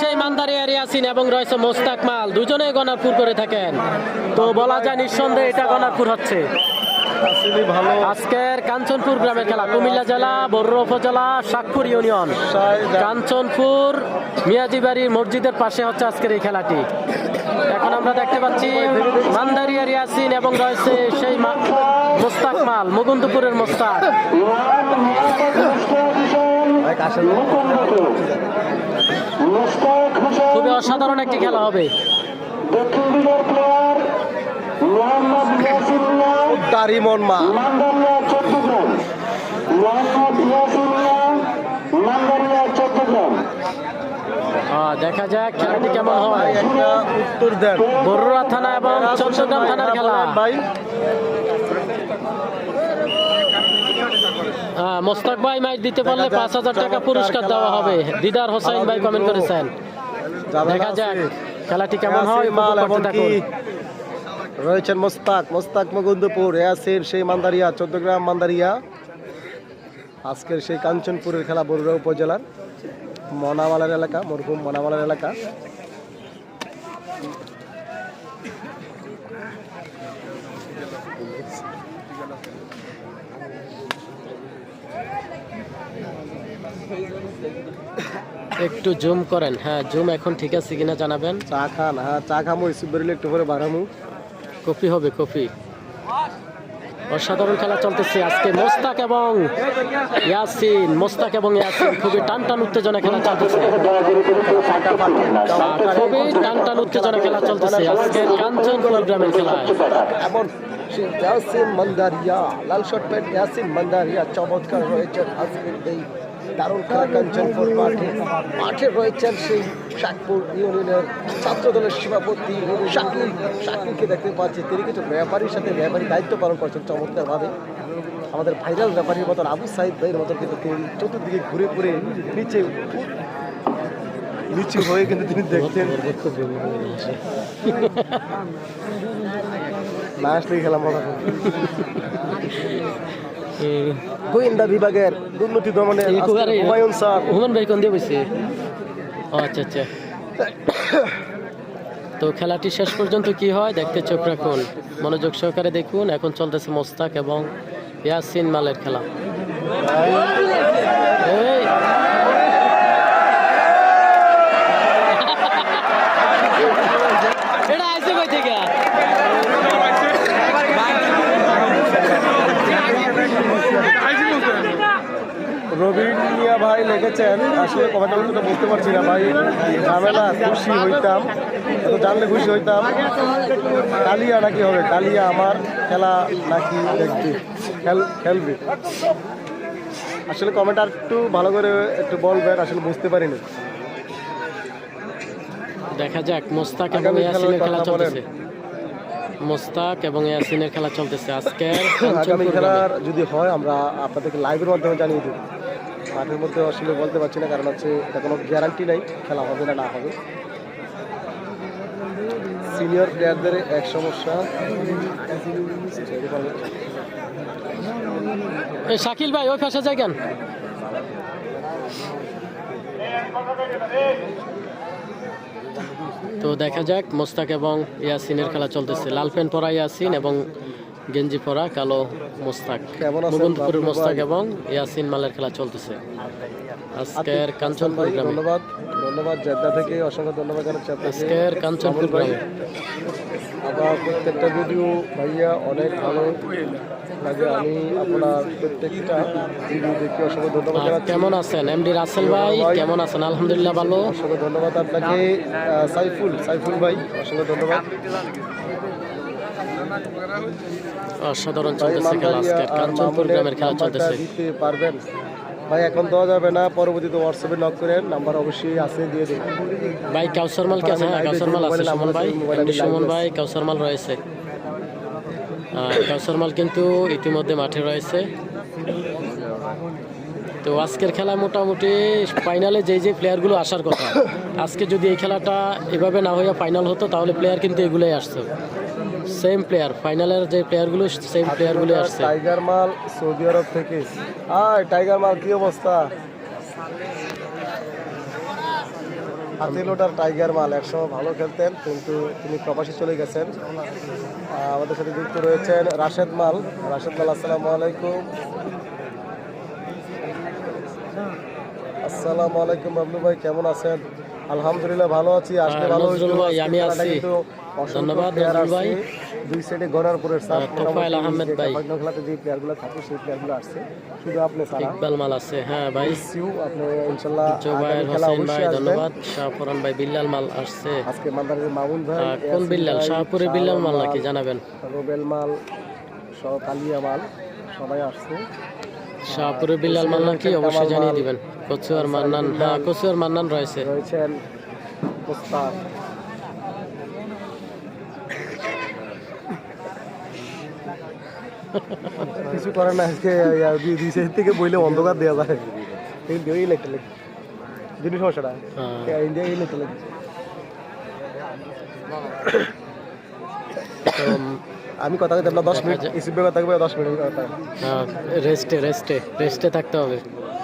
সেই মান্দারি এবং রয়েছে মোস্তাক মাল। দুজনেই করে থাকেন। তো বলা যায় নিঃসন্দেহে এটা হচ্ছে। আজকের কাঞ্চনপুর গ্রামের খেলা, কুমিল্লা জেলা বর্র উপজেলা শাকপুর ইউনিয়ন। কাঞ্চনপুর মিয়াজিবাড়ির মসজিদের পাশে হচ্ছে আজকের এই খেলাটি। এখন আমরা দেখতে পাচ্ছি মান্দারিয়ার ইয়াসিন এবং রয়েছে সেই মোস্তাক মাল মুকুন্দপুরের মোস্তাক। খুবই অসাধারণ একটি খেলা হবে। দাড়ি মন মা। দেখা যাক খেলাটি কেমন হয়। একটা উত্তর দেন। বড়ুয়া থানা এবং চট্টগ্রাম থানার খেলা। ভাই। মোস্তাক ভাই মাইক দিতে পারলে পাঁচ হাজার টাকা পুরস্কার দেওয়া হবে। দিদার হোসাইন ভাই কমেন্ট করেছেন। দেখা যাক খেলাটি কেমন হয় রয়েছেন মোস্তাক মোস্তাক মুকুন্দপুর ইয়াসির সেই মান্দারিয়া চোদ্দগ্রাম মান্দারিয়া। আজকের সেই কাঞ্চনপুরের খেলা বরুড়া উপজেলার। মনামালার এলাকা মরহুম মনামালার এলাকা। একটু জুম করেন। হ্যাঁ জুম এখন ঠিক আছে কিনা জানাবেন? চা খান হ্যাঁ চা খামো বেরোলে একটু পরে বাড়ামু কপি হবে কপি অসাধারণ খেলা চলতেছে আজকে। মোস্তাক এবং ইয়াসিন মোস্তাক এবং ইয়াসিন খুবই টান টান উত্তেজনা খেলা চলতেছে। খুবই টান টান উত্তেজনা খেলা চলতেছে আজকে কাঞ্চনপুর গ্রামের খেলায়। সেই ইয়াসিন মান্দারিয়া, লাল শট প্যান্ট ইয়াসিন মান্দারিয়া চমৎকার রয়েছেন আজকের এই দারুণ খেলা কাঞ্চনপুর মাঠে মাঠে রয়েছেন সেই শাকপুর ইউনিয়নের ছাত্র দলের সভাপতি শাকিল। শাকিলকে দেখতে পাচ্ছি, তিনি কিন্তু ব্যাপারীর সাথে ব্যাপারী দায়িত্ব পালন করছেন চমৎকারভাবে। আমাদের ভাইরাল ব্যাপারীর মতন আবু সাইদ ভাইয়ের মতন কিন্তু তিনি চতুর্দিকে ঘুরে ঘুরে নিচে নিচু হয়ে কিন্তু তিনি দেখছেন। না আসলেই মজা গোয়েন্দা বিভাগের দুর্নীতি দমনে হুমায়ুন স্যার। হুমান ভাই কোন দিয়ে বসে ও আচ্ছা আচ্ছা। তো খেলাটি শেষ পর্যন্ত কি হয় দেখতে চোখ রাখুন মনোযোগ সহকারে দেখুন এখন চলতেছে মোস্তাক এবং ইয়াসিন মালের খেলা এই এটা আইসে কই থেকে রবীন লিখেছেন আসলে কমেন্টের উত্তরটা বুঝতে পারছি না ভাই। ঝামেলা খুশি হইতাম। এত জানলে খুশি হইতাম। কালিয়া নাকি হবে? কালিয়া আমার খেলা নাকি দেখবি? খেল খেলবি? আসলে কমেন্ট আর একটু ভালো করে একটু বলবেন আসলে বুঝতে পারিনি। দেখা যাক মোস্তাক এবং ইয়াসিনের খেলা চলতেছে। মোস্তাক এবং ইয়াসিনের খেলা চলতেছে আজকে আগামী খেলার যদি হয় আমরা আপনাদেরকে লাইভের মাধ্যমে জানিয়ে দেব। মাঠের মধ্যে আসলে বলতে পারছি না, কারণ হচ্ছে এটা কোনো গ্যারান্টি নাই, খেলা হবে না না হবে। সিনিয়র প্লেয়ারদের এক সমস্যা। শাকিল ভাই, ওই পাশে যাই কেন? তো দেখা যাক, মোস্তাক এবং ইয়াসিনের খেলা চলতেছে। লাল প্যান্ট পরা ইয়াসিন এবং গেঞ্জি পরা কালো মোস্তাক? মুকুন্দপুরের মোস্তাক এবং ইয়াসিন মালের খেলা চলতেছে। আজকের কাঞ্চনপুর গ্রামে ধন্যবাদ ধন্যবাদ জেদ্দা থেকে অসংখ্য ধন্যবাদ জানাচ্ছি আজকের কাঞ্চনপুর গ্রামে আপনার প্রত্যেকটা ভিডিও ভাইয়া অনেক ভালো লাগে। আমি আপনার প্রত্যেকটা ভিডিও দেখি অসংখ্য ধন্যবাদ জানাচ্ছি। কেমন আছেন? এমডি রাসেল ভাই কেমন আছেন? আলহামদুলিল্লাহ ভালো। অসংখ্য ধন্যবাদ আপনাকে। সাইফুল সাইফুল ভাই অসংখ্য ধন্যবাদ। অসাধারণ চলতেছে খেলা কাঞ্চনপুর গ্রামের খেলা চলতেছে। পারবেন। ভাই এখন দেওয়া যাবে না। পরবর্তীতে হোয়াটসঅ্যাপে নক করেন। নাম্বার অবশ্যই আছে দিয়ে দেবেন ভাই কাউসার মাল কি আছে হ্যাঁ কাউসার মাল আছে সুমন ভাই। সুমন ভাই কাউসার মাল রয়েছে। কাউসার মাল কিন্তু ইতিমধ্যে মাঠে রয়েছে। তো আজকের খেলা মোটামুটি ফাইনালে যে যে প্লেয়ারগুলো আসার কথা আজকে যদি এই খেলাটা এভাবে না হইয়া ফাইনাল হতো তাহলে প্লেয়ার কিন্তু এগুলোই আসতো। সেম প্লেয়ার ফাইনালের যে প্লেয়ারগুলো সেম প্লেয়ারগুলো আসছে। টাইগার মাল সৌদি আরব থেকে। আয় টাইগার মাল কি অবস্থা? হাতিলোটার টাইগার মাল একসময় ভালো খেলতেন কিন্তু তিনি প্রবাসী চলে গেছেন। আমাদের সাথে যুক্ত রয়েছেন রাশেদ মাল। রাশেদ মাল আসসালামু আলাইকুম। আসসালামু আলাইকুম বাবলু ভাই কেমন আছেন? আলহামদুলিল্লাহ ভালো আছি আসলে ভালো হয়েছিল। আমি আছি। কিন্তু ধন্যবাদ, ভাই। দুই সাইডে গনারপুরের সাপ আহমেদ ভাই। খেলাতে যে প্লেয়ারগুলো থাকে সেই প্লেয়ারগুলো আসছে। শুধু আপনি ইকবাল মাল আছে হ্যাঁ ভাই। সিউ আপনি ইনশাল্লাহ জোবায়ের হোসেন ভাই ধন্যবাদ। শাহপুরান ভাই বিল্লাল মাল আসছে। আজকে মান্দারের মামুন ভাই কোন বিল্লাল? শাহপুরের বিল্লাল মাল নাকি জানাবেন? রোবেল মাল সহ কালিয়া মাল সবাই আসছে। শাহপুরের বিল্লাল মাল নাকি অবশ্যই জানিয়ে দিবেন। কচুয়ার মান্নান হ্যাঁ কচুয়ার মান্নান রয়েছে। রয়েছেন কিছু করে না আজকে দুই থেকে বইলে অন্ধকার দেওয়া যায়। কিন্তু এই লেখ জিনিস সমস্যাটা। হ্যাঁ, ইন্ডিয়া এই লেখ আমি কথা কইতে দশ মিনিট। ইসিবে কথা কইবে দশ মিনিট কথা। রেস্টে রেস্টে রেস্টে থাকতে হবে।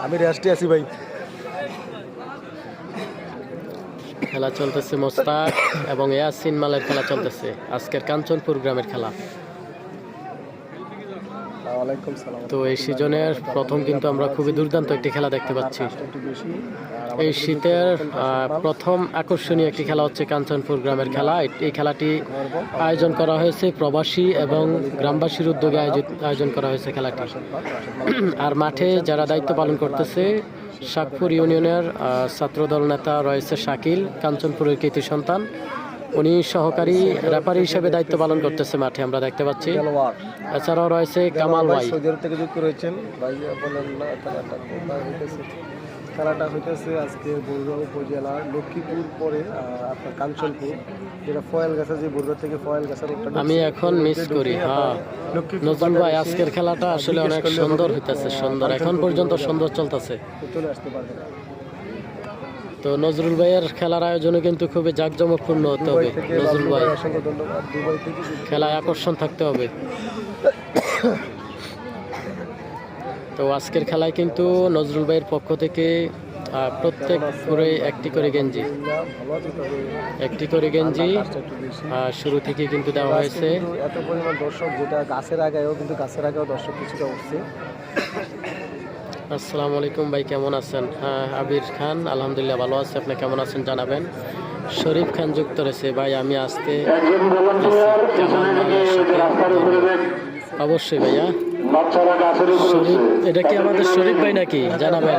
আমি রেস্টে আছি ভাই। খেলা চলতেছে মোস্তাক এবং ইয়াসিন মালের খেলা চলতেছে। আজকের কাঞ্চনপুর গ্রামের খেলা। তো এই সিজনের প্রথম কিন্তু আমরা খুবই দুর্দান্ত একটি খেলা দেখতে পাচ্ছি। এই শীতের প্রথম আকর্ষণীয় একটি খেলা হচ্ছে কাঞ্চনপুর গ্রামের খেলা। এই- খেলাটি আয়োজন করা হয়েছে প্রবাসী এবং গ্রামবাসীর উদ্যোগে আয়োজন করা হয়েছে খেলাটি। আর মাঠে যারা দায়িত্ব পালন করতেছে শাকপুর ইউনিয়নের ছাত্রদল নেতা রয়েছে শাকিল, কাঞ্চনপুরের কৃতি সন্তান। উনি সহকারী রেফারি হিসেবে দায়িত্ব পালন করতেছে মাঠে আমরা দেখতে পাচ্ছি। এছাড়াও রয়েছে কামাল ভাই। থেকে যুক্ত রয়েছেন। বলেন খেলাটা হইতেছে? আজকে বরুড়া উপজেলার লক্ষ্মীপুর পরে আপনার কাঞ্চনপুর। যেটা ফয়েল গাছা যে বরুড়া থেকে ফয়েল গাছের রোডটা আমি এখন মিস করি হ্যাঁ। নজরুল ভাই আজকের খেলাটা আসলে অনেক সুন্দর হইতেছে সুন্দর। এখন পর্যন্ত সুন্দর চলতেছে। চলে আসতে পারবে তো নজরুল ভাইয়ের খেলার আয়োজনে কিন্তু খুবই জাঁকজমকপূর্ণ হতে হবে। নজরুল ভাই। খেলায় আকর্ষণ থাকতে হবে। তো আজকের খেলায় কিন্তু নজরুল ভাইয়ের পক্ষ থেকে প্রত্যেক করে একটি করে গেঞ্জি। একটি করে গেঞ্জি শুরু থেকে কিন্তু দেওয়া হয়েছে। এত পরিমাণ দর্শক যেটা গাছের আগেও কিন্তু গাছের আগেও দর্শক কিছুটা উঠছে। আসসালামু আলাইকুম ভাই কেমন আছেন? হ্যাঁ আবির খান আলহামদুলিল্লাহ ভালো আছে। আপনি কেমন আছেন জানাবেন? শরীফ খান যুক্ত রয়েছে ভাই আমি আসতে অবশ্যই ভাইয়া। শরীফ এটা কি আমাদের শরীফ ভাই নাকি? জানাবেন।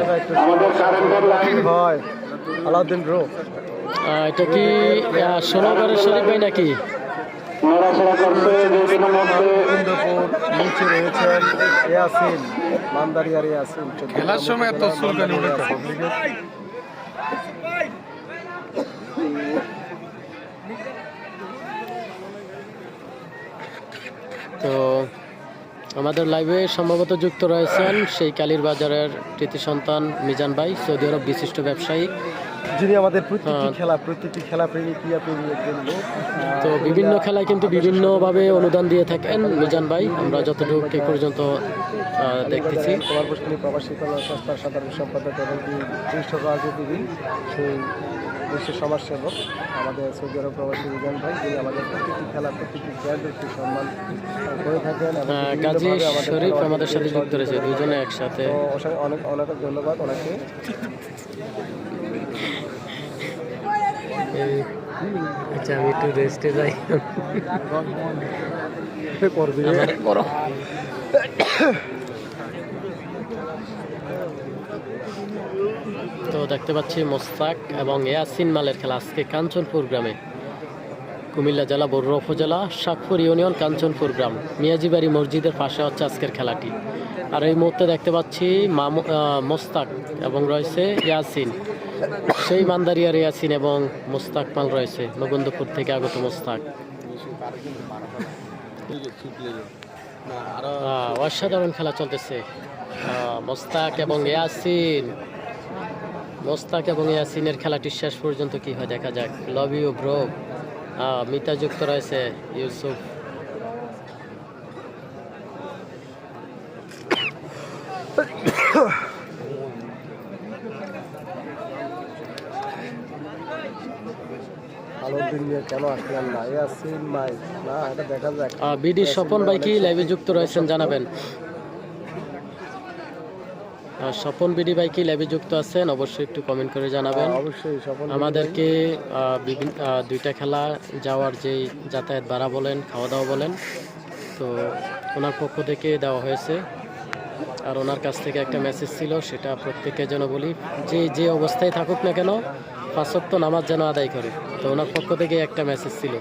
এটা কি ষোলোবারের শরীফ ভাই নাকি? ইন্দুপুর নিচে রয়েছেন ইয়াসিন মান্দারিয়ার ইয়াসিন খেলার সময় এত চুলকানি উঠে তো আমাদের লাইভে সম্ভবত যুক্ত রয়েছেন সেই কালীর বাজারের কৃতি সন্তান মিজান ভাই সৌদি আরব বিশিষ্ট ব্যবসায়ী। যিনি আমাদের প্রতিটি হ্যাঁ। খেলা প্রতিটি খেলা প্রেমী ক্রিয়া প্রেমী একজন তো বিভিন্ন খেলায় কিন্তু বিভিন্নভাবে অনুদান দিয়ে থাকেন মিজান ভাই। আমরা যতটুকু এ পর্যন্ত দেখতেছি। কুমার পুষ্করী প্রবাসী কল্যাণ সংস্থার সাধারণ সম্পাদক এবং জ্যেষ্ঠ রাজনীতিবিদ সেই বিশ্বের সমাজসেবক আমাদের সৌদি আরব প্রবাসী মিজান ভাই যিনি আমাদের প্রতিটি খেলা প্রতিটি প্লেয়ারদেরকে সম্মান করে থাকেন এবং গাজী আমাদের শরীফ আমাদের সাথে যুক্ত রয়েছে দুজনে একসাথে। অনেক অনেক ধন্যবাদ ওনাকে। আচ্ছা আমি একটু রেস্টে যাই। তো দেখতে পাচ্ছি মোস্তাক এবং ইয়াসিন মালের খেলা আজকে কাঞ্চনপুর গ্রামে। কুমিল্লা জেলা বড়ুয়া উপজেলা শাকপুর ইউনিয়ন কাঞ্চনপুর গ্রাম। মিয়াজিবাড়ি মসজিদের পাশে হচ্ছে আজকের খেলাটি। আর এই মুহূর্তে দেখতে পাচ্ছি মামু- মোস্তাক এবং রয়েছে ইয়াসিন। সেই মান্দারিয়ার ইয়াসিন এবং মোস্তাক পাল রয়েছে। নগন্দপুর থেকে আগত মোস্তাক। অসাধারণ খেলা চলতেছে। মোস্তাক এবং ইয়াসিন মোস্তাক এবং ইয়াসিনের খেলাটি শেষ পর্যন্ত কি হয় দেখা যাক। লভ ইউ ব্রো মিতা যুক্ত রয়েছে, ইউসুফ ভালো দিন নিয়ে কেন আসলেন না? ইয়াসিন মাই না এটা দেখা যাক। বিডি স্বপন ভাই কি লাইভে যুক্ত রয়েছেন জানাবেন? স্বপন বিডি ভাই কি লাইভে যুক্ত আছেন? অবশ্যই একটু কমেন্ট করে জানাবেন। অবশ্যই সফল আমাদেরকে বিভিন্ন দুইটা খেলা যাওয়ার যেই যাতায়াত ভাড়া বলেন খাওয়া দাওয়া বলেন তো ওনার পক্ষ থেকে দেওয়া হয়েছে। আর ওনার কাছ থেকে একটা মেসেজ ছিল সেটা প্রত্যেকের যেন বলি যে যে অবস্থায় থাকুক না কেন পাঁচক্ত নামাজ যেন আদায় করে। তো ওনার পক্ষ থেকে একটা মেসেজ ছিল।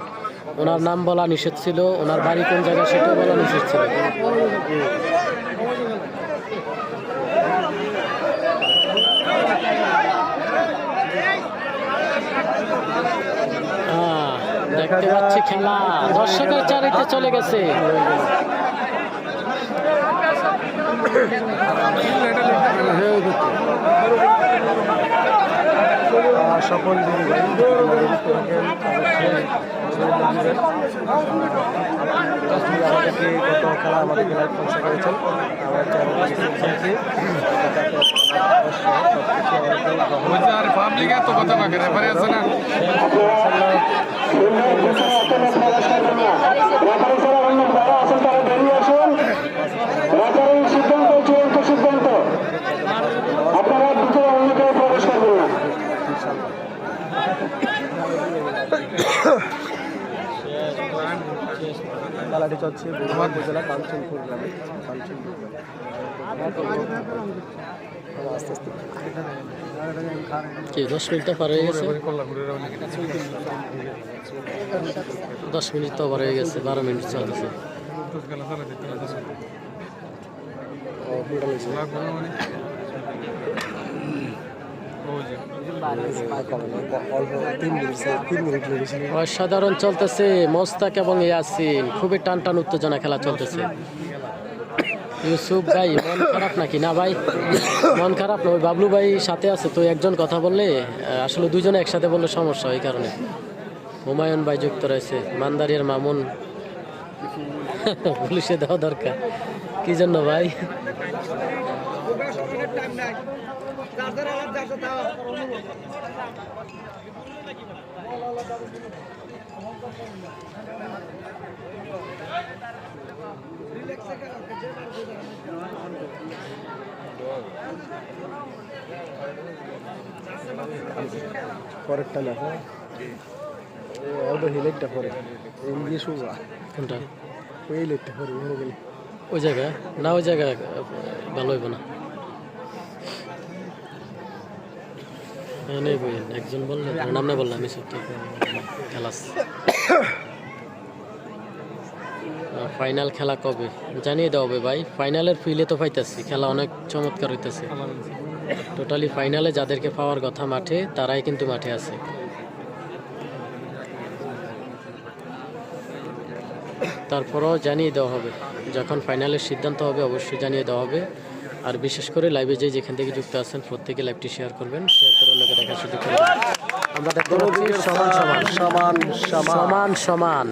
ওনার নাম বলা নিষেধ ছিল। ওনার বাড়ি কোন জায়গায় সেটাও বলা নিষেধ ছিল। আহ, দেখতে পাচ্ছি খেলা। দর্শকের চারিতে চলে গেছে। আপনি আমাদেরকে কত খেলা আমাদেরকে লাইভ পৌঁছে করেছেন আমার চ্যানেল চলছে বগুড়া উপজেলা কাঞ্চনপুর গ্রামে কাঞ্চনপুর গ্রামে। দশ মিনিট তো পার হয়ে গেছে? দশ মিনিট তো পার হয়ে গেছে বারো মিনিট চলতেছে। তো খেলা চালা দেখতে পাচ্ছি ও, অসাধারণ চলতেছে, মোস্তাক এবং ইয়াসিন। খুবই টান টান উত্তেজনা খেলা চলতেছে। ইউসুফ ভাই, মন খারাপ নাকি? না ভাই, মন খারাপ না। ওই বাবলু ভাই সাথে আছে, তো একজন কথা বললে আসলে দুজনে একসাথে বললে সমস্যা এই কারণে। হুমায়ুন ভাই যুক্ত রয়েছে, মান্দারিয়ার মামুন। পুলিশে দেওয়া দরকার। কি জন্য ভাই? পরেরটা না হ্যাঁ? অল্প হিলেটটা পরে। এমনি শুবা কোনটা? ওই লেটটা পরে গেলে ওই জায়গায়? না ওই জায়গায় আহ, ভালো হইব না। একজন বললাম ফাইনাল খেলা কবে? জানিয়ে দেওয়া হবে ভাই। ফাইনালের ফিলে তো পাইতেছি। খেলা অনেক চমৎকার হইতেছে। টোটালি ফাইনালে যাদেরকে পাওয়ার কথা মাঠে, তারাই কিন্তু মাঠে আছে। তারপরও জানিয়ে দেওয়া হবে। যখন ফাইনালের সিদ্ধান্ত হবে, অবশ্যই জানিয়ে দেওয়া হবে। আর বিশেষ করে লাইভে যে যেখান থেকে যুক্ত আছেন, প্রত্যেকে লাইভটি শেয়ার করবেন শেয়ার করে অন্যকে দেখার সুযোগ করে আমরা সমান সমান। সমান সমান।